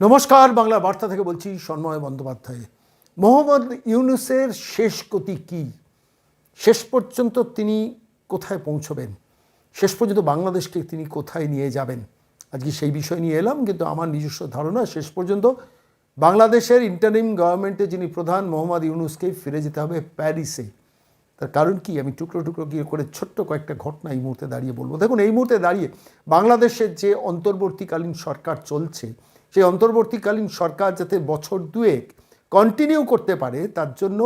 নমস্কার, বাংলা বার্তা থেকে বলছি সন্ময় বন্দ্যোপাধ্যায়। মোহাম্মদ ইউনুসের শেষ গতি কি? শেষ পর্যন্ত তিনি কোথায় পৌঁছবেন? শেষ পর্যন্ত বাংলাদেশকে তিনি কোথায় নিয়ে যাবেন? আজকে সেই বিষয় নিয়ে এলাম, কিন্তু আমার নিজস্ব ধারণা, শেষ পর্যন্ত বাংলাদেশের ইন্টারিম গভর্নমেন্টে যিনি প্রধান মোহাম্মদ ইউনুসকে ফিরে যেতে হবে প্যারিসে। তার কারণ কি? আমি টুকরো টুকরো গিয়ে করে ছোট্ট কয়েকটা ঘটনা এই মুহূর্তে দাঁড়িয়ে বলব। দেখুন, এই মুহূর্তে দাঁড়িয়ে বাংলাদেশের যে অন্তর্বর্তীকালীন সরকার চলছে সেই অন্তর্বর্তীকালীন সরকার যাতে বছর দুয়েক কন্টিনিউ করতে পারে, তার জন্য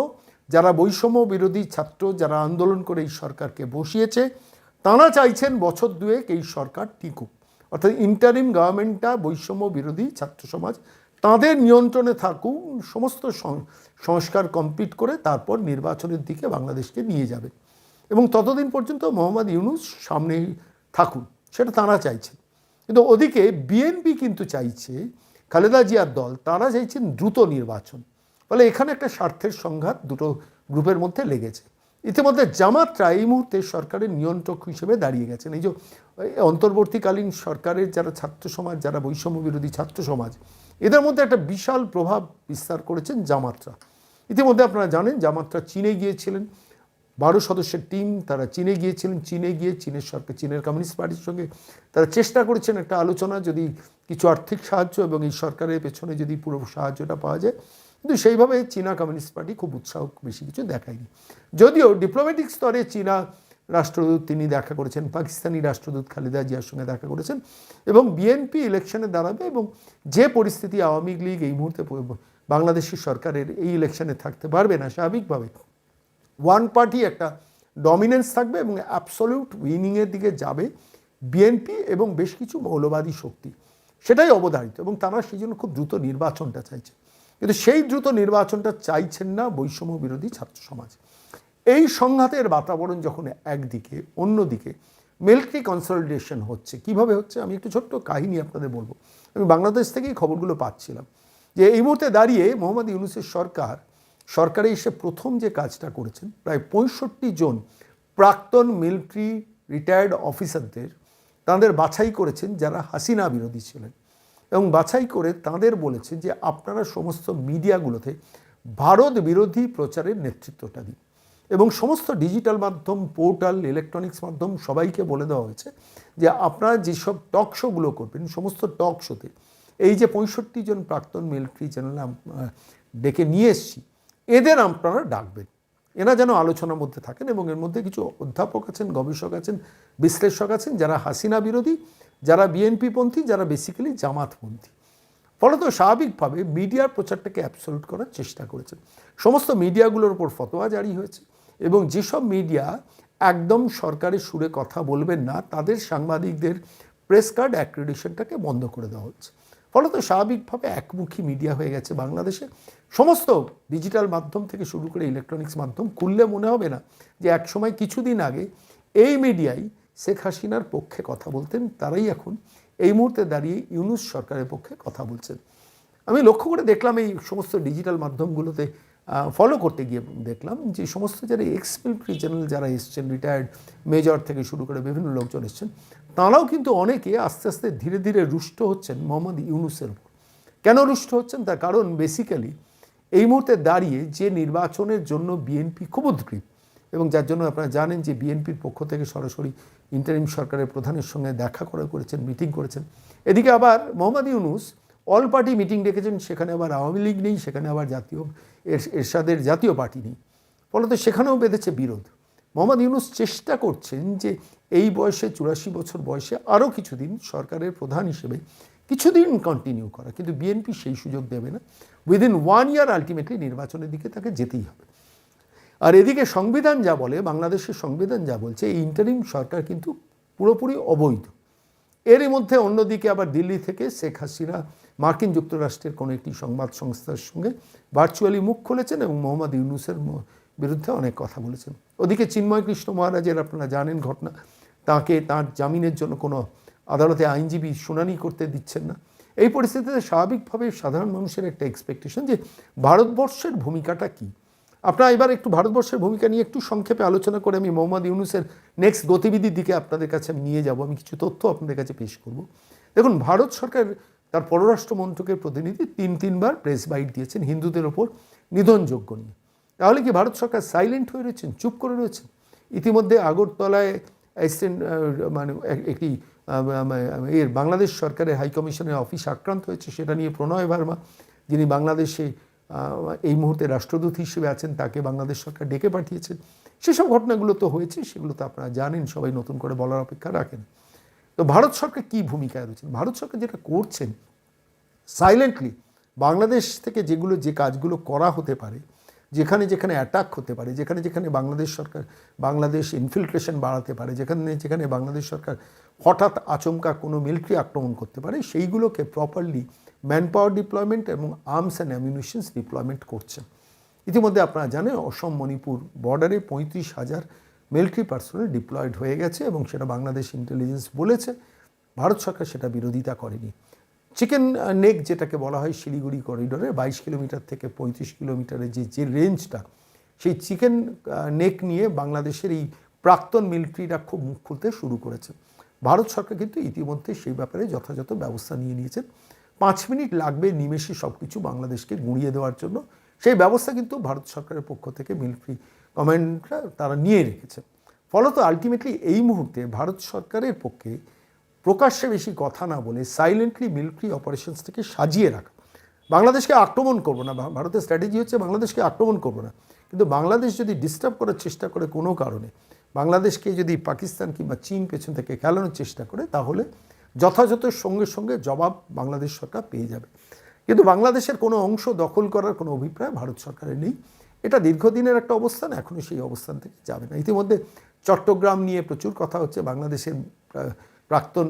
যারা বৈষম্য বিরোধী ছাত্র যারা আন্দোলন করে এই সরকারকে বসিয়েছে, তাঁরা চাইছেন বছর দুয়েক এই সরকার টিকুক। অর্থাৎ ইন্টারিম গভর্নমেন্টটা বৈষম্য বিরোধী ছাত্র সমাজ তাদের নিয়ন্ত্রণে থাকুক, সমস্ত সংস্কার কমপ্লিট করে তারপর নির্বাচনের দিকে বাংলাদেশকে নিয়ে যাবে। এবং ততদিন পর্যন্ত মোহাম্মদ ইউনুস সামনেই থাকুন, সেটা তাঁরা চাইছেন। কিন্তু ওদিকে বিএনপি কিন্তু চাইছে খালেদা জিয়ার দল, তারা চাইছেন দ্রুত নির্বাচন। ফলে এখানে একটা স্বার্থের সংঘাত দুটো গ্রুপের মধ্যে লেগেছে। ইতিমধ্যে জামাতরা এই মুহূর্তে সরকারের নিয়ন্ত্রক হিসেবে দাঁড়িয়ে গেছেন। এই যে অন্তর্বর্তীকালীন সরকারের যারা ছাত্র সমাজ, যারা বৈষম্য বিরোধী ছাত্র সমাজ, এদের মধ্যে একটা বিশাল প্রভাব বিস্তার করেছেন জামাতরা। ইতিমধ্যে আপনারা জানেন জামাতরা চীনে গিয়েছিলেন। বারো সদস্যের টিম, তারা চীনে গিয়েছিলেন। চীনে গিয়ে চীনের সরকার, চীনের কমিউনিস্ট পার্টির সঙ্গে তারা চেষ্টা করেছেন একটা আলোচনা, যদি কিছু আর্থিক সাহায্য এবং এই সরকারের পেছনে যদি পুরো সাহায্যটা পাওয়া যায়। কিন্তু সেইভাবে চীনা কমিউনিস্ট পার্টি খুব উৎসাহ, বেশি কিছু দেখায়নি। যদিও ডিপ্লোম্যাটিক স্তরে চীনা রাষ্ট্রদূত, তিনি দেখা করেছেন, পাকিস্তানি রাষ্ট্রদূত খালেদা জিয়ার সঙ্গে দেখা করেছেন এবং বিএনপি ইলেকশনে দাঁড়াবে এবং যে পরিস্থিতি আওয়ামী লীগ এই মুহূর্তে প- বাংলাদেশি সরকারের এই ইলেকশনে থাকতে পারবে না, স্বাভাবিকভাবে ওয়ান পার্টি একটা ডমিনেন্স থাকবে এবং অ্যাবসলিউট উইনিংয়ের দিকে যাবে বিএনপি এবং বেশ কিছু মৌলবাদী শক্তি। সেটাই অবধারিত এবং তারা সেই জন্য খুব দ্রুত নির্বাচনটা চাইছে। কিন্তু সেই দ্রুত নির্বাচনটা চাইছেন না বৈষম্য বিরোধী ছাত্র সমাজ। এই সংঘাতের বাতাবরণ যখন একদিকে, অন্যদিকে মিলিটারি কনসলিডেশন হচ্ছে। কীভাবে হচ্ছে? আমি একটু ছোট্ট কাহিনী আপনাদের বলব। আমি বাংলাদেশ থেকেই খবরগুলো পাচ্ছিলাম যে এই মুহূর্তে দাঁড়িয়ে মোহাম্মদ ইউনুসের সরকার সরকারে এসে প্রথম যে কাজটা করেছেন, প্রায় পঁয়ষট্টি জন প্রাক্তন মিলিটারি রিটায়ার্ড অফিসারদের তাদের বাছাই করেছেন যারা হাসিনা বিরোধী ছিলেন। এবং বাছাই করে তাদের বলেছে যে আপনারা সমস্ত মিডিয়াগুলোতে ভারত বিরোধী প্রচারের নেতৃত্বটা দিন। এবং সমস্ত ডিজিটাল মাধ্যম, পোর্টাল ইলেকট্রনিক্স মাধ্যম সবাইকে বলে দেওয়া হয়েছে যে আপনারা যেসব টক শোগুলো করবেন, সমস্ত টক শোতে, এই যে পঁয়ষট্টি জন প্রাক্তন মিলিটারি চ্যানেল ডেকে নিয়ে এসছি এদের আপনারা ডাকবেন। এরা যেন আলোচনার মধ্যে থাকেন এবং এর মধ্যে কিছু অধ্যাপক আছেন, গবেষক আছেন, বিশ্লেষক আছেন, যারা হাসিনা বিরোধী, যারা বিএনপি পন্থী, যারা বেসিক্যালি জামাতপন্থী ফলত স্বাভাবিকভাবে মিডিয়ার প্রচারটাকে অ্যাবসলুট করার চেষ্টা করেছেন সমস্ত মিডিয়াগুলোর উপর ফতোয়া জারি হয়েছে এবং যেসব মিডিয়া একদম সরকারের সুরে কথা বলবেন না, তাদের সাংবাদিকদের প্রেস কার্ড অ্যাক্রিডিশনটাকে বন্ধ করে দেওয়া হচ্ছে। ফলত স্বাভাবিকভাবে একমুখী মিডিয়া হয়ে গেছে বাংলাদেশে। সমস্ত ডিজিটাল মাধ্যম থেকে শুরু করে ইলেকট্রনিক্স মাধ্যম খুললে মনে হবে না যে একসময় কিছুদিন আগে এই মিডিয়াই শেখ হাসিনার পক্ষে কথা বলতেন, তারাই এখন এই মুহূর্তে দাঁড়িয়ে ইউনুস সরকারের পক্ষে কথা বলছেন। আমি লক্ষ্য করে দেখলাম এই সমস্ত ডিজিটাল মাধ্যমগুলোতে ফলো করতে গিয়ে দেখলাম যে সমস্ত যারা এক্স মিলিটারি জেনারেল যারা এসছেন রিটায়ার্ড মেজর থেকে শুরু করে বিভিন্ন লোকজন এসছেন তাঁরাও কিন্তু অনেকে আস্তে আস্তে ধীরে ধীরে রুষ্ট হচ্ছেন মোহাম্মদ ইউনুসের উপর। কেন রুষ্ট হচ্ছেন? তার কারণ বেসিক্যালি এই মুহূর্তে দাঁড়িয়ে যে নির্বাচনের জন্য বিএনপি খুব উদ্গ্রীব এবং যার জন্য আপনারা জানেন যে বিএনপির পক্ষ থেকে সরাসরি ইন্টারিম সরকারের প্রধানের সঙ্গে দেখা করে করেছেন মিটিং করেছেন। এদিকে আবার Mohammad Yunus all party meeting ডেকেছেন, সেখানে আবার আওয়ামী লীগ নেই, সেখানে আবার জাতীয় এর- এরশাদের জাতীয় পার্টি নেই। ফলত সেখানেও বেঁধেছে বিরোধ। মোহাম্মদ ইউনুস চেষ্টা করছেন যে এই বয়সে, চুরাশি বছর বয়সে আরও কিছুদিন সরকারের প্রধান হিসেবে কিছুদিন কন্টিনিউ করা। কিন্তু বিএনপি সেই সুযোগ দেবে না। উইদিন ওয়ান ইয়ার আলটিমেটলি নির্বাচনের দিকে তাকে যেতেই হবে। আর এদিকে সংবিধান যা বলে, বাংলাদেশের সংবিধান যা বলছে, এই ইন্টারিম সরকার কিন্তু পুরোপুরি অবৈধ। এরই মধ্যে অন্যদিকে আবার দিল্লি থেকে শেখ হাসিনা মার্কিন যুক্তরাষ্ট্রের কোনো একটি সংবাদ সংস্থার সঙ্গে ভার্চুয়ালি মুখ খুলেছেন এবং মোহাম্মদ ইউনুসের বিরুদ্ধে অনেক কথা বলেছেন। ওদিকে চিন্ময় কৃষ্ণ মহারাজের আপনারা জানেন ঘটনা, তাকে তার জামিনের জন্য কোনো আদালতে আইনজীবী শুনানি করতে দিচ্ছেন না। এই পরিস্থিতিতে স্বাভাবিকভাবে সাধারণ মানুষের একটা এক্সপেকটেশন যে ভারতবর্ষের ভূমিকাটা কী? আপনারা এবার একটু ভারতবর্ষের ভূমিকা নিয়ে একটু সংক্ষেপে আলোচনা করে আমি মোহাম্মদ ইউনুসের নেক্সট গতিবিধির দিকে আপনাদের কাছে আমি নিয়ে যাব। আমি কিছু তথ্য আপনাদের কাছে পেশ করব। দেখুন, ভারত সরকার তার পররাষ্ট্র মন্ত্রকের প্রতিনিধি তিন তিনবার প্রেস বাইট দিয়েছেন হিন্দুদের ওপর নিধনযোগ্য নিয়ে। তাহলে কি ভারত সরকার সাইলেন্ট হয়ে রয়েছেন চুপ করে রয়েছেন ইতিমধ্যে আগরতলায় অ্যাসিস্ট্যান্ট মানে একটি এর বাংলাদেশ সরকারের হাইকমিশনের অফিস আক্রান্ত হয়েছে, সেটা নিয়ে প্রণয় ভার্মা, যিনি বাংলাদেশে এই মুহূর্তে রাষ্ট্রদূত হিসেবে আছেন, তাকে বাংলাদেশ সরকার ডেকে পাঠিয়েছেন সেসব ঘটনাগুলো তো হয়েছে, সেগুলো তো আপনারা জানেন, সবাই নতুন করে বলার অপেক্ষা রাখেন। তো ভারত সরকার কী ভূমিকায় রয়েছেন ভারত সরকার যেটা করছেন সাইলেন্টলি বাংলাদেশ থেকে যেগুলো, যে কাজগুলো করা হতে পারে যেখানে যেখানে অ্যাটাক হতে পারে, যেখানে যেখানে বাংলাদেশ সরকার, বাংলাদেশ ইনফিল্ট্রেশন বাড়াতে পারে, যেখানে যেখানে বাংলাদেশ সরকার হঠাৎ আচমকা কোনো মিলিটারি আক্রমণ করতে পারে, সেইগুলোকে প্রপারলি ম্যান পাওয়ার ডিপ্লয়মেন্ট এবং আর্মস অ্যান্ড অ্যামিউনিশনস ডিপ্লয়মেন্ট করছে। ইতিমধ্যে আপনারা জানেন, অসম, মণিপুর বর্ডারে পঁয়ত্রিশ হাজার মিলিটারি পার্সোনাল ডিপ্লয়েড হয়ে গেছে এবং সেটা বাংলাদেশ ইন্টেলিজেন্স বলেছে। ভারত সরকার সেটা বিরোধিতা করেনি। চিকেন নেক যেটাকে বলা হয় শিলিগুড়ি করিডোরে বাইশ কিলোমিটার থেকে পঁয়ত্রিশ কিলোমিটারের যে যে রেঞ্জটা সেই চিকেন নেক নিয়ে বাংলাদেশের এই প্রাক্তন মিলিটারিরা খুব মুখ খুলতে শুরু করেছে। ভারত সরকার কিন্তু ইতিমধ্যে সেই ব্যাপারে যথাযথ ব্যবস্থা নিয়ে নিয়েছেন পাঁচ মিনিট লাগবে নিমেষে সব কিছু বাংলাদেশকে গুঁড়িয়ে দেওয়ার জন্য। সেই ব্যবস্থা কিন্তু ভারত সরকারের পক্ষ থেকে মিলিটারি কমান্ডরা তারা নিয়ে রেখেছে। ফলত আলটিমেটলি এই মুহূর্তে ভারত সরকারের পক্ষে প্রকাশ্যে বেশি কথা না বলে সাইলেন্টলি মিলিটারি অপারেশনস থেকে সাজিয়ে রাখা। বাংলাদেশকে আক্রমণ করব না ভারতের স্ট্র্যাটেজি হচ্ছে বাংলাদেশকে আক্রমণ করব না। কিন্তু বাংলাদেশ যদি ডিস্টার্ব করার চেষ্টা করে কোনো কারণে, বাংলাদেশকে যদি পাকিস্তান কিংবা চীন পেছন থেকে খেলানোর চেষ্টা করে, তাহলে যথাযথ সঙ্গে সঙ্গে জবাব বাংলাদেশ সরকার পেয়ে যাবে। কিন্তু বাংলাদেশের কোনো অংশ দখল করার কোনো অভিপ্রায় ভারত সরকারের নেই। এটা দীর্ঘদিনের একটা অবস্থান, এখনও সেই অবস্থান থেকে যাবে না। ইতিমধ্যে চট্টগ্রাম নিয়ে প্রচুর কথা হচ্ছে। বাংলাদেশের প্রাক্তন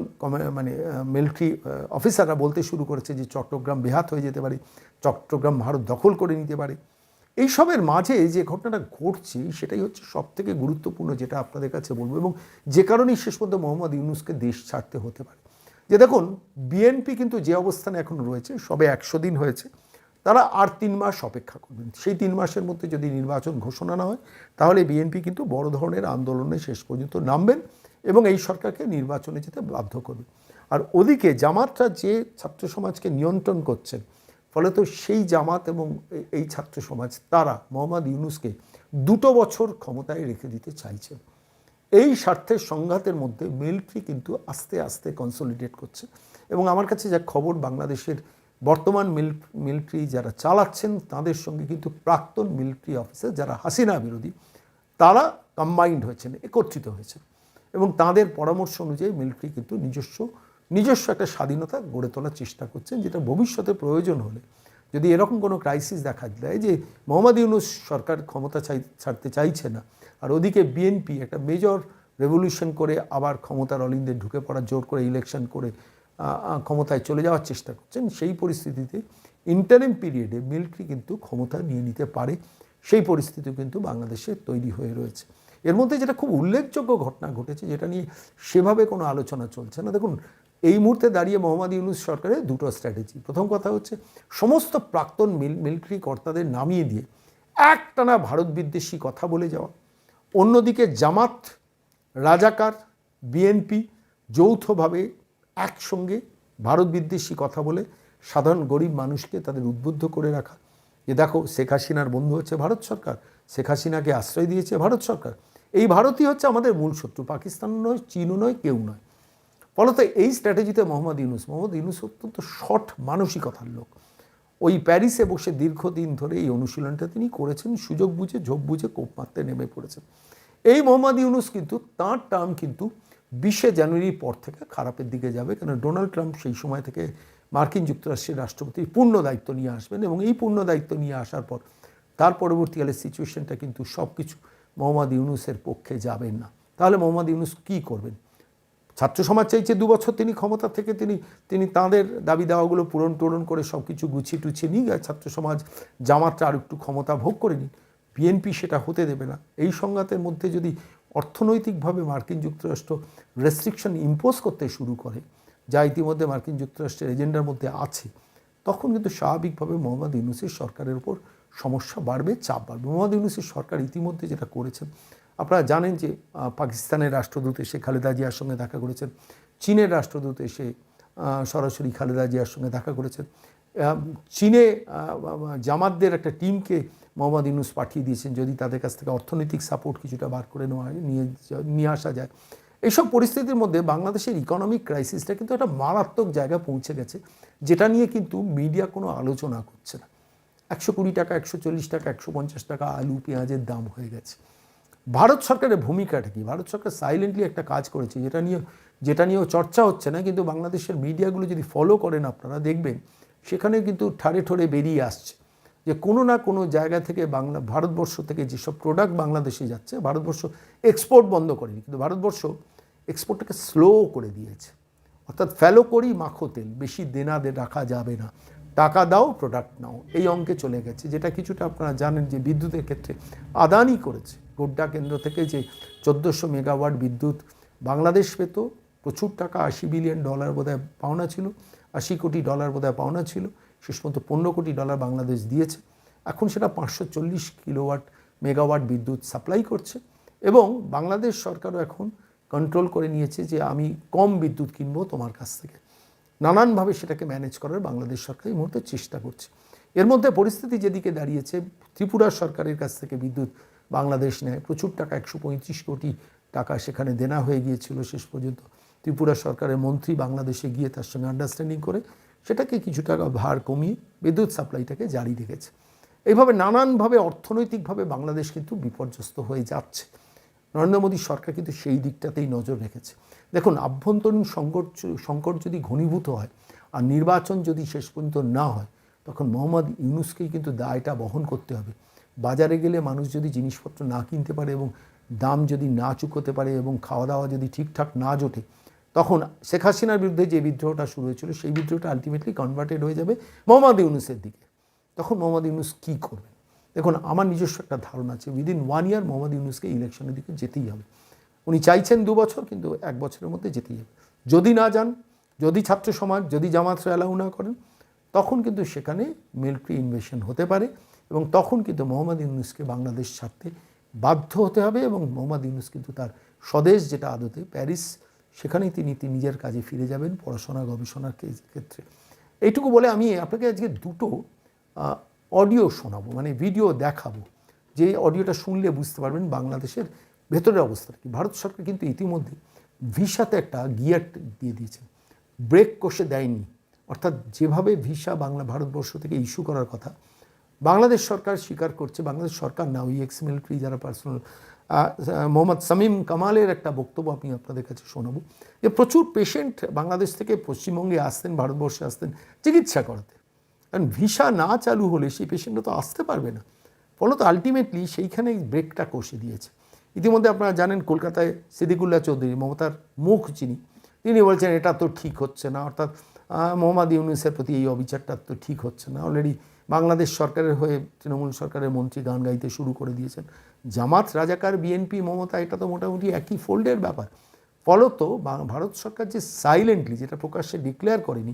মানে মিলিটারি অফিসাররা বলতে শুরু করেছে যে চট্টগ্রাম বেহাত হয়ে যেতে পারে, চট্টগ্রাম ভারত দখল করে নিতে পারে। এইসবের মাঝে যে ঘটনাটা ঘটছে, সেটাই হচ্ছে সব থেকে গুরুত্বপূর্ণ যেটা আপনাদের কাছে বলব এবং যে কারণেই শেষ পর্যন্ত মোহাম্মদ ইউনুসকে দেশ ছাড়তে হতে পারে। যে দেখুন বিএনপি কিন্তু যে অবস্থানে এখন রয়েছে, সবে একশো দিন হয়েছে, তারা আর তিন মাস অপেক্ষা করবেন। সেই তিন মাসের মধ্যে যদি নির্বাচন ঘোষণা না হয়, তাহলে বিএনপি কিন্তু বড় ধরনের আন্দোলনে শেষ পর্যন্ত নামবেন। এবং এই সরকারকে নির্বাচনে যেতে বাধ্য করবে। আর ওদিকে জামাতরা যে ছাত্র সমাজকে নিয়ন্ত্রণ করছেন ফলে তো সেই জামাত এবং এই ছাত্র সমাজ, তারা মোহাম্মদ ইউনুসকে দুটো বছর ক্ষমতায় রেখে দিতে চাইছে। এই স্বার্থের সংঘাতের মধ্যে মিলিটারি কিন্তু আস্তে আস্তে কনসলিডেট করছে। এবং আমার কাছে যা খবর বাংলাদেশের বর্তমান মিল মিলিটারি যারা চালাচ্ছেন, তাদের সঙ্গে কিন্তু প্রাক্তন মিলিটারি অফিসার যারা হাসিনা বিরোধী, তারা কম্বাইন্ড হয়েছেন, একত্রিত হয়েছেন। এবং তাদের পরামর্শ অনুযায়ী মিলিটারি কিন্তু নিজস্ব নিজস্ব একটা স্বাধীনতা গড়ে তোলার চেষ্টা করছেন, যেটা ভবিষ্যতে প্রয়োজন হলে। যদি এরকম কোনো ক্রাইসিস দেখা দেয় যে মোহাম্মদ ইউনুস সরকার ক্ষমতা চাই, ছাড়তে চাইছে না, আর ওদিকে বিএনপি একটা মেজর রেভলিউশন করে আবার ক্ষমতার অলিন্দে ঢুকে পড়া, জোর করে ইলেকশন করে ক্ষমতায় চলে যাওয়ার চেষ্টা করছেন, সেই পরিস্থিতিতে ইন্টারিম পিরিয়ডে মিলিটারি কিন্তু ক্ষমতা নিয়ে নিতে পারে, সেই পরিস্থিতি কিন্তু বাংলাদেশে তৈরি হয়ে রয়েছে। এর মধ্যে যেটা খুব উল্লেখযোগ্য ঘটনা ঘটেছে, যেটা নিয়ে সেভাবে কোনো আলোচনা চলছে না। দেখুন, এই মুহূর্তে দাঁড়িয়ে মোহাম্মদ ইউনুস সরকারের দুটো স্ট্র্যাটেজি প্রথম কথা হচ্ছে, সমস্ত প্রাক্তন মিল মিলিটারি কর্তাদের নামিয়ে দিয়ে একটানা ভারত বিদ্বেষী কথা বলে যাওয়া। অন্যদিকে জামাত, রাজাকার, বিএনপি যৌথভাবে একসঙ্গে ভারত বিদ্বেষী কথা বলে সাধারণ গরিব মানুষকে তাদের উদ্বুদ্ধ করে রাখা। যে দেখো, শেখ হাসিনার বন্ধু হচ্ছে ভারত সরকার। শেখ হাসিনাকে আশ্রয় দিয়েছে ভারত সরকার। এই ভারতই হচ্ছে আমাদের মূল শত্রু। পাকিস্তান নয়, চীনও নয়, কেউ নয়। ফলত এই স্ট্র্যাটেজিতে মোহাম্মদ ইউনুস মোহাম্মদ ইউনুস অত্যন্ত শর্ট মানসিকতার লোক। ওই প্যারিসে বসে দীর্ঘদিন ধরে এই অনুশীলনটা তিনি করেছেন, সুযোগ বুঝে, ঝোপ বুঝে কোপ মারতে নেমে পড়েছেন। এই মোহাম্মদ ইউনুস কিন্তু, তাঁর টার্ম কিন্তু বিশে জানুয়ারির পর থেকে খারাপের দিকে যাবে কেন ডোনাল্ড ট্রাম্প সেই সময় থেকে মার্কিন যুক্তরাষ্ট্রের রাষ্ট্রপতির পূর্ণ দায়িত্ব নিয়ে আসবেন এবং এই পূর্ণ দায়িত্ব নিয়ে আসার পর তার পরবর্তীকালে সিচুয়েশনটা কিন্তু সব কিছু মোহাম্মদ ইউনুসের পক্ষে যাবেন না। তাহলে মোহাম্মদ ইউনুস কী করবেন? ছাত্র সমাজ চাইছে দু বছর তিনি ক্ষমতা থেকে তিনি তিনি তাঁদের দাবি দাওয়াগুলো পূরণ টূরণ করে সব কিছু গুছিয়ে টুছিয়ে নিয়ে গেছে। ছাত্র সমাজ জামাতটা আর একটু ক্ষমতা ভোগ করে নিন। বিএনপি সেটা হতে দেবে না। এই সংঘাতের মধ্যে যদি অর্থনৈতিকভাবে মার্কিন যুক্তরাষ্ট্র রেস্ট্রিকশন ইম্পোজ করতে শুরু করে, যা ইতিমধ্যে মার্কিন যুক্তরাষ্ট্রের এজেন্ডার মধ্যে আছে, তখন কিন্তু স্বাভাবিকভাবে মোহাম্মদ ইউনুসের সরকারের উপর সমস্যা বাড়বে, চাপ বাড়বে। মোহাম্মদ ইউনুসের সরকার ইতিমধ্যে যেটা করেছেন আপনারা জানেন যে পাকিস্তানের রাষ্ট্রদূত এসে খালেদা জিয়ার সঙ্গে দেখা করেছেন, চীনের রাষ্ট্রদূত এসে সরাসরি খালেদা জিয়ার সঙ্গে দেখা করেছেন। চীনে জামাতদের একটা টিমকে মোহাম্মদ ইউনুস পাঠিয়ে দিয়েছেন, যদি তাদের কাছ থেকে অর্থনৈতিক সাপোর্ট কিছুটা বার করে নেওয়া, নিয়ে নিয়ে আসা যায়। এইসব পরিস্থিতির মধ্যে বাংলাদেশের ইকোনমিক ক্রাইসিসটা কিন্তু একটা মারাত্মক জায়গায় পৌঁছে গেছে, যেটা নিয়ে কিন্তু মিডিয়া কোনো আলোচনা করছে না। একশো কুড়ি টাকা, একশো চল্লিশ টাকা, একশো পঞ্চাশ টাকা আলু, পেঁয়াজের দাম হয়ে গেছে। ভারত সরকারের ভূমিকাটা কি? ভারত সরকার সাইলেন্টলি একটা কাজ করেছে, যেটা নিয়ে, যেটা নিয়েও চর্চা হচ্ছে না, কিন্তু বাংলাদেশের মিডিয়াগুলো যদি ফলো করেন আপনারা দেখবেন, সেখানে কিন্তু ঠারে ঠোরে বেরিয়ে আসছে। যে কোনো না কোনো জায়গা থেকে বাংলা, ভারতবর্ষ থেকে যেসব প্রোডাক্ট বাংলাদেশে যাচ্ছে, ভারতবর্ষ এক্সপোর্ট বন্ধ করেনি, কিন্তু ভারতবর্ষ এক্সপোর্টটাকে স্লো করে দিয়েছে। অর্থাৎ ফেলো করি মাখো তেল, বেশি দেনা রাখা যাবে না। টাকা দাও প্রোডাক্ট নাও। এই অঙ্কে চলে গেছে, যেটা কিছুটা আপনারা জানেন যে বিদ্যুতের ক্ষেত্রে আদানি করেছে। গোড্ডা কেন্দ্র থেকে যে চোদ্দোশো মেগাওয়াট বিদ্যুৎ বাংলাদেশ পেত, প্রচুর টাকা, আশি বিলিয়ন ডলার বোধহয় পাওনা ছিল, আশি কোটি ডলার বোধহয় পাওনা ছিল, শেষ পর্যন্ত পনেরো কোটি ডলার বাংলাদেশ দিয়েছে। এখন সেটা পাঁচশো চল্লিশ কিলোওয়াট মেগাওয়াট বিদ্যুৎ সাপ্লাই করছে এবং বাংলাদেশ সরকারও এখন কন্ট্রোল করে নিয়েছে যে আমি কম বিদ্যুৎ কিনবো তোমার কাছ থেকে। নানানভাবে সেটাকে ম্যানেজ করার বাংলাদেশ সরকার এই মুহূর্তে চেষ্টা করছে। এর মধ্যে পরিস্থিতি যেদিকে দাঁড়িয়েছে, ত্রিপুরা সরকারের কাছ থেকে বিদ্যুৎ বাংলাদেশ নেয়। প্রচুর টাকা, একশো পঁয়ত্রিশ কোটি টাকা সেখানে দেনা হয়ে গিয়েছিল শেষ পর্যন্ত। ত্রিপুরা সরকারের মন্ত্রী বাংলাদেশে গিয়ে তার সঙ্গে আন্ডারস্ট্যান্ডিং করে সেটাকে কিছু টাকা ভার কমিয়ে বিদ্যুৎ সাপ্লাইটাকে জারি রেখেছে। এইভাবে নানানভাবে অর্থনৈতিকভাবে বাংলাদেশ কিন্তু বিপর্যস্ত হয়ে যাচ্ছে। নরেন্দ্র মোদী সরকার কিন্তু সেই দিকটাতেই নজর রেখেছে। দেখুন, আভ্যন্তরীণ সংকট সংকট যদি ঘনীভূত হয় আর নির্বাচন যদি শেষ পর্যন্ত না হয়, তখন মোহাম্মদ ইউনুসকেই কিন্তু দায়টা বহন করতে হবে। বাজারে গেলে মানুষ যদি জিনিসপত্র না কিনতে পারে এবং দাম যদি না চুকোতে পারে এবং খাওয়া দাওয়া যদি ঠিকঠাক না জোটে, তখন শেখ হাসিনার বিরুদ্ধে যে বিদ্রোহটা শুরু হয়েছিল, সেই বিদ্রোহটা আলটিমেটলি কনভার্টেড হয়ে যাবে মোহাম্মদ ইউনুসের দিকে। তখন মোহাম্মদ ইউনুস কী করবেন? দেখুন, আমার নিজস্ব একটা ধারণা আছে উইদিন ওয়ান ইয়ার মোহাম্মদ ইউনুসকে ইলেকশনের দিকে যেতেই হবে। উনি চাইছেন দু বছর, কিন্তু এক বছরের মধ্যে যেতেই হবে। যদি না যান, যদি ছাত্র সমাজ, যদি জামাত অ্যালাউ না করেন, তখন কিন্তু সেখানে মিলিটারি ইনভেশন হতে পারে এবং তখন কিন্তু মোহাম্মদ ইউনুসকে বাংলাদেশ ছাড়তে বাধ্য হতে হবে এবং মোহাম্মদ ইউনুস কিন্তু তার স্বদেশ যেটা আদতে প্যারিস, সেখানেই তিনি তিনি নিজের কাজে ফিরে যাবেন পড়াশোনা, গবেষণার ক্ষেত্রে। এইটুকু বলে আমি আপনাকে আজকে দুটো অডিও শোনাবো মানে ভিডিও দেখাবো, যে অডিওটা শুনলে বুঝতে পারবেন বাংলাদেশের ভেতরের অবস্থা কি। ভারত সরকার কিন্তু ইতিমধ্যে ভিসাতে একটা গিয়ার দিয়ে দিয়েছে, ব্রেক কষে দেয়নি। অর্থাৎ যেভাবে ভিসা বাংলা ভারতবর্ষ থেকে ইস্যু করার কথা, বাংলাদেশ সরকার স্বীকার করছে, বাংলাদেশ সরকার না, ওই এক্স মিলিটারি যারা পার্সোনাল মোহাম্মদ সামিম কামালের একটা বক্তব্য আমি আপনাদের কাছে শোনাবো। যে প্রচুর পেশেন্ট বাংলাদেশ থেকে পশ্চিমবঙ্গে আসতেন, ভারতবর্ষে আসতেন, চিকিৎসা করাতে কারণ ভিসা না চালু হলে সেই পেশেন্টরা তো আসতে পারবে না। ফলত আলটিমেটলি সেইখানে ব্রেকটা কষে দিয়েছে। ইতিমধ্যে আপনারা জানেন কলকাতায় সিদ্দিকুল্লাহ চৌধুরী, মমতার মুখ যিনি, তিনি বলছেন, এটা তো ঠিক হচ্ছে না। অর্থাৎ মোহাম্মদ ইউনুসের প্রতি এই অবিচারটা তো ঠিক হচ্ছে না। অলরেডি বাংলাদেশ সরকারের হয়ে তৃণমূল সরকারের মন্ত্রী গান গাইতে শুরু করে দিয়েছেন। জামাত, রাজাকার বিএনপি মমতা, এটা তো মোটামুটি একই ফোল্ডের ব্যাপার। ফলত ভারত সরকার যে সাইলেন্টলি যেটা প্রকাশ্যে ডিক্লেয়ার করেনি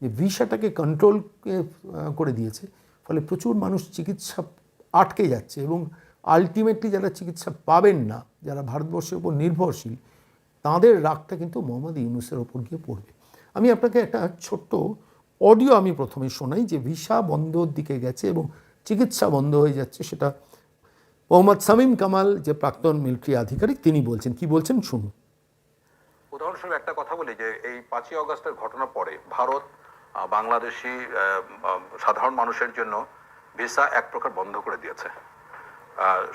যে ভিসাটাকে কন্ট্রোল করে দিয়েছে। ফলে প্রচুর মানুষ চিকিৎসা আটকে যাচ্ছে এবং আলটিমেটলি যারা চিকিৎসা পাবেন না, যারা ভারতবর্ষের উপর নির্ভরশীল, তাদের রাগটা কিন্তু মোহাম্মদ ইউনুসের ওপর গিয়ে পড়বে। আমি আপনাকে একটা ছোট্ট অডিও আমি প্রথমে শোনাই যে ভিসা বন্ধর দিকে গেছে এবং চিকিৎসা বন্ধ হয়ে যাচ্ছে সেটা মোহাম্মদ সামিম কামাল, যে প্রাক্তন মিলিটারি আধিকারিক, তিনি বলছেন। কি বলছেন? শুনুন। উদাহরণস্বরূপ একটা কথা বলি যে এই পাঁচই অগস্টের ঘটনা পরে ভারত বাংলাদেশি সাধারণ মানুষের জন্য ভিসা এক প্রকার বন্ধ করে দিয়েছে।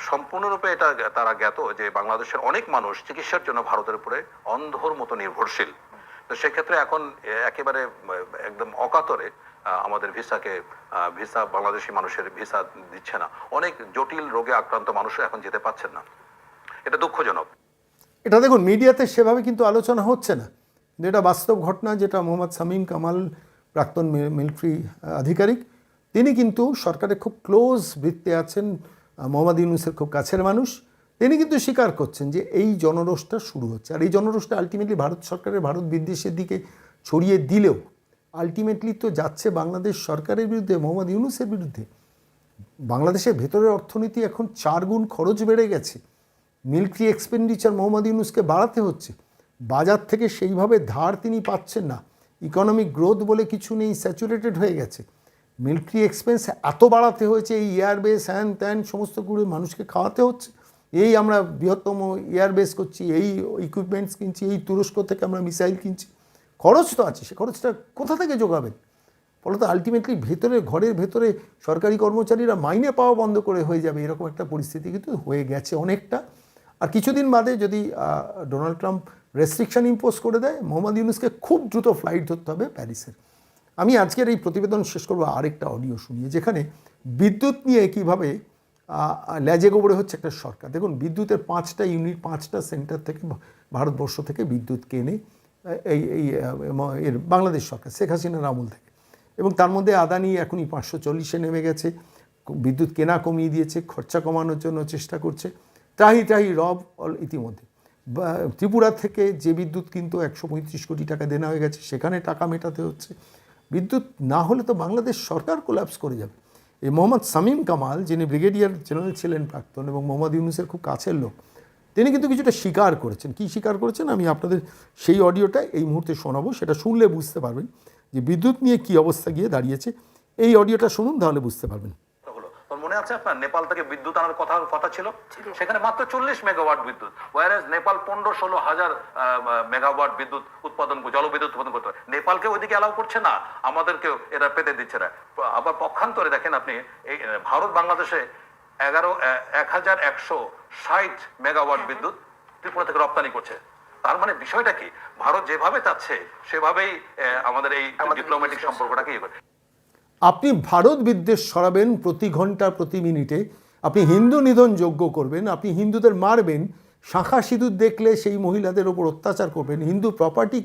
সম্পূর্ণরূপে এটা তারা জ্ঞাত যে বাংলাদেশের অনেক মানুষ চিকিৎসার জন্য ভারতের উপরে অন্ধর মতো নির্ভরশীল। তো সেক্ষেত্রে এখন একেবারে একদম অকাতরে আমাদের ভিসাকে ভিসা বাংলাদেশি মানুষের ভিসা দিচ্ছে না। অনেক জটিল রোগে আক্রান্ত মানুষও এখন যেতে পারছেন না। এটা দুঃখজনক। এটা দেখুন, মিডিয়াতে সেভাবে কিন্তু আলোচনা হচ্ছে না। যেটা বাস্তব ঘটনা, যেটা মোহাম্মদ সামিম কামাল প্রাক্তন মিলিটারি আধিকারিক। তিনি কিন্তু সরকারের খুব ক্লোজ বৃত্তে আছেন মোহাম্মদ ইউনুসের খুব কাছের মানুষ। তিনি কিন্তু স্বীকার করছেন যে এই জনরোষটা শুরু হচ্ছে। আর এই জনরোষটা আলটিমেটলি ভারত সরকারের, ভারত বিদ্বেষের দিকে ছড়িয়ে দিলেও আলটিমেটলি তো যাচ্ছে বাংলাদেশ সরকারের বিরুদ্ধে, মোহাম্মদ ইউনুসের বিরুদ্ধে। বাংলাদেশের ভেতরের অর্থনীতি এখন চার গুণ খরচ বেড়ে গেছে। মিলিটারি এক্সপেন্ডিচার মোহাম্মদ ইউনুসকে বাড়াতে হচ্ছে। বাজার থেকে সেইভাবে ধার তিনি পাচ্ছেন না। ইকোনমিক গ্রোথ বলে কিছু নেই স্যাচুরেটেড হয়ে গেছে। মিলিটারি এক্সপেন্স এত বাড়াতে হয়েছে, এই এয়ারবেস হ্যান ত্যান সমস্ত করে মানুষকে খাওয়াতে হচ্ছে। এই আমরা বৃহত্তম এয়ারবেস করছি, এই ইকুইপমেন্টস কিনছি, এই তুরস্ক থেকে আমরা মিসাইল কিনছি। খরচ তো আছে, সে খরচটা কোথা থেকে যোগাবেন ফলত আলটিমেটলি ভেতরে, ঘরের ভেতরে সরকারি কর্মচারীরা মাইনে পাওয়া বন্ধ করে হয়ে যাবে, এরকম একটা পরিস্থিতি কিন্তু হয়ে গেছে অনেকটা। আর কিছুদিন বাদে যদি ডোনাল্ড ট্রাম্প রেস্ট্রিকশন ইম্পোজ করে দেয়, মোহাম্মদ ইউনুসকে খুব দ্রুত ফ্লাইট ধরতে হবে প্যারিসের আমি আজকের এই প্রতিবেদন শেষ করব, আরেকটা অডিও শুনিয়ে, যেখানে বিদ্যুৎ নিয়ে কীভাবে ল্যাজে গোবরে হচ্ছে একটা সরকার। দেখুন, বিদ্যুতের পাঁচটা ইউনিট পাঁচটা সেন্টার থেকে ভারতবর্ষ থেকে বিদ্যুৎ কেনে এই এই এর বাংলাদেশ সরকার, শেখ হাসিনার আমল থেকে। এবং তার মধ্যে আদানি এখনই পাঁচশো চল্লিশে নেমে গেছে, বিদ্যুৎ কেনা কমিয়ে দিয়েছে, খরচা কমানোর জন্য চেষ্টা করছে। ট্রাহি ট্রাহি রব ইতিমধ্যে। ত্রিপুরা থেকে যে বিদ্যুৎ কিন্তু একশো পঁয়ত্রিশ কোটি টাকা দেনা হয়ে গেছে, সেখানে টাকা মেটাতে হচ্ছে। বিদ্যুৎ না হলে তো বাংলাদেশ সরকার কোলাপস করে যাবে। এই মোহাম্মদ সামিম কামাল, যিনি ব্রিগেডিয়ার জেনারেল ছিলেন প্রাক্তন এবং মোহাম্মদ ইউনুসের খুব কাছের লোক, তিনি কিন্তু কিছুটা স্বীকার করেছেন। কি স্বীকার করেছেন? আমি আপনাদের সেই অডিওটা এই মুহূর্তে শোনাবো, সেটা শুনলে বুঝতে পারবেন যে বিদ্যুৎ নিয়ে কি অবস্থা গিয়ে দাঁড়িয়েছে। এই অডিওটা শুনুন, তাহলে বুঝতে পারবেন। মনে আছে আপনার? নেপাল থেকে বিদ্যুৎ আনার কথা কথা ছিল। সেখানে মাত্র চল্লিশ মেগাওয়াট বিদ্যুৎ। ওয়ারেজ নেপাল পনেরো ষোলো হাজার মেগাওয়াট বিদ্যুৎ উৎপাদন জলবিদ্যুৎ উৎপাদন করতে হয়। নেপালকে ওইদিকে অ্যালাউ করছে না আমাদেরকেও এরা পেতে দিচ্ছে না। আবার পক্ষান্তরে দেখেন আপনি এই ভারত বাংলাদেশে এগারো এক হাজার একশো ষাট মেগাওয়াট বিদ্যুৎ ত্রিপুরা থেকে রপ্তানি করছে। তার মানে বিষয়টা কি? ভারত যেভাবে চাচ্ছে সেভাবেই আমাদের এই ডিপ্লোম্যাটিক সম্পর্কটাকে ইয়ে করে। আপনি ভারত বিদ্বেষ সরাবেন প্রতি ঘণ্টা, প্রতি মিনিটে। আপনি হিন্দু নিধন যোগ্য করবেন, আপনি হিন্দুদের মারবেন, শাখা সিঁদুর দেখলে সেই মহিলাদের ওপর অত্যাচার করবেন, হিন্দু প্রপার্টি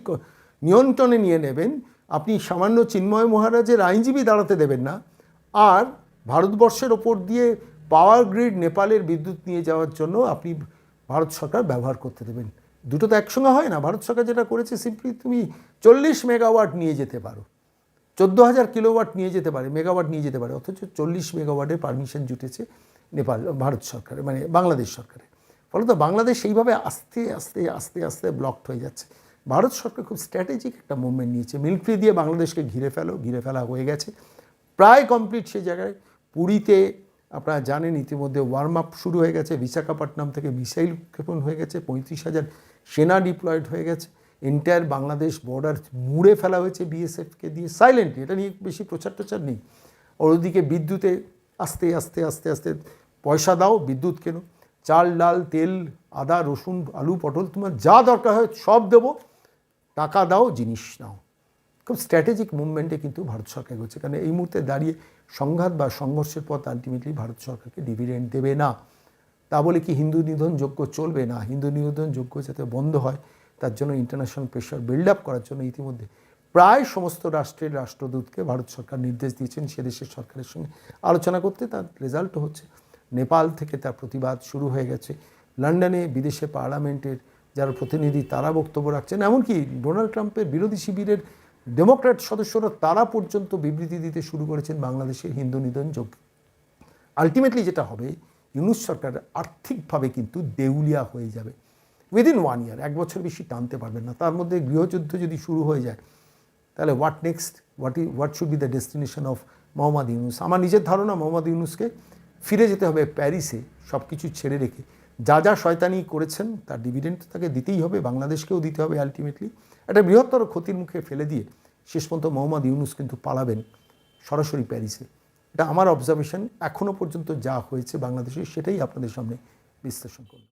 নিয়ন্ত্রণে নিয়ে নেবেন, আপনি সামান্য চিন্ময় মহারাজের আইনজীবী দাঁড়াতে দেবেন না। আর ভারতবর্ষের ওপর দিয়ে পাওয়ার গ্রিড নেপালের বিদ্যুৎ নিয়ে যাওয়ার জন্য আপনি ভারত সরকার ব্যবহার করতে দেবেন। দুটো তো একসঙ্গে হয় না। ভারত সরকার যেটা করেছে সিম্পলি তুমি চল্লিশ মেগাওয়াট নিয়ে যেতে পারো। চোদ্দ হাজার কিলোওয়াট নিয়ে যেতে পারে, মেগাওয়াট নিয়ে যেতে পারে, অথচ চল্লিশ মেগাওয়াটের পারমিশন জুটেছে নেপাল, ভারত সরকারের মানে বাংলাদেশ সরকারের। ফলত বাংলাদেশ সেইভাবে আস্তে আস্তে আস্তে আস্তে ব্লকড হয়ে যাচ্ছে। ভারত সরকার খুব স্ট্র্যাটেজিক একটা মুভমেন্ট নিয়েছে। মিলিটারি দিয়ে বাংলাদেশকে ঘিরে ফেলো, ঘিরে ফেলা হয়ে গেছে। প্রায় কমপ্লিট সেই জায়গায়। পুরীতে আপনারা জানেন ইতিমধ্যে ওয়ার্ম আপ শুরু হয়ে গেছে। বিশাখাপট্টনম থেকে মিসাইল ক্ষেপণ হয়ে গেছে। পঁয়ত্রিশ হাজার সেনা ডিপ্লয়েড হয়ে গেছে। এন্টায়ার বাংলাদেশ বর্ডার মুড়ে ফেলা হয়েছে বিএসএফকে দিয়ে সাইলেন্টলি এটা নিয়ে বেশি প্রচার টচার নেই। আর ওদিকে বিদ্যুতে আস্তে আস্তে আস্তে আস্তে পয়সা দাও, বিদ্যুৎ কেন? চাল, ডাল, তেল, আদা, রসুন, আলু, পটল, তোমার যা দরকার হয় সব দেবো। টাকা দাও, জিনিস নাও। খুব স্ট্র্যাটেজিক মুভমেন্টে কিন্তু ভারত সরকার এগোচ্ছে। কারণ এই মুহূর্তে দাঁড়িয়ে সংঘাত বা সংঘর্ষের পথ আলটিমেটলি ভারত সরকারকে ডিভিডেন্ড দেবে না। তা বলে কি হিন্দু নিধন যোগ্য চলবে না? হিন্দু নিধন যোগ্য যাতে বন্ধ হয় তার জন্য ইন্টারন্যাশনাল প্রেশার বিল্ড আপ করার জন্য ইতিমধ্যে প্রায় সমস্ত রাষ্ট্রের রাষ্ট্রদূতকে ভারত সরকার নির্দেশ দিয়েছেন। সে দেশের সরকারের সঙ্গে আলোচনা করতে তার রেজাল্টও হচ্ছে নেপাল থেকে তার প্রতিবাদ শুরু হয়ে গেছে। লন্ডনে বিদেশে পার্লামেন্টের যারা প্রতিনিধি তারা বক্তব্য রাখছেন। এমনকি ডোনাল্ড ট্রাম্পের বিরোধী শিবিরের ডেমোক্র্যাট সদস্যরা তারা পর্যন্ত বিবৃতি দিতে শুরু করেছেন বাংলাদেশের হিন্দু নিধন যোগ্য আলটিমেটলি যেটা হবে, ইউনুস সরকার আর্থিকভাবে কিন্তু দেউলিয়া হয়ে যাবে। উইদিন ওয়ান ইয়ার এক বছর বেশি টানতে পারবেন না। তার মধ্যে গৃহযুদ্ধ যদি শুরু হয়ে যায়, তাহলে what next what uh what should be the destination of Mohammad Yunus আমার নিজের ধারণা মোহাম্মদ ইউনুসকে ফিরে যেতে হবে প্যারিসে সব কিছু ছেড়ে রেখে। যা যা শয়তানি করেছেন, তার ডিভিডেন্ড তাকে দিতেই হবে, বাংলাদেশকেও দিতে হবে আলটিমেটলি একটা বৃহত্তর ক্ষতির মুখে ফেলে দিয়ে শেষ পর্যন্ত মোহাম্মদ ইউনুস কিন্তু পালাবেন সরাসরি প্যারিসে এটা আমার অবজারভেশন এখনও পর্যন্ত যা হয়েছে বাংলাদেশে, সেটাই আপনাদের সামনে বিশ্লেষণ করব।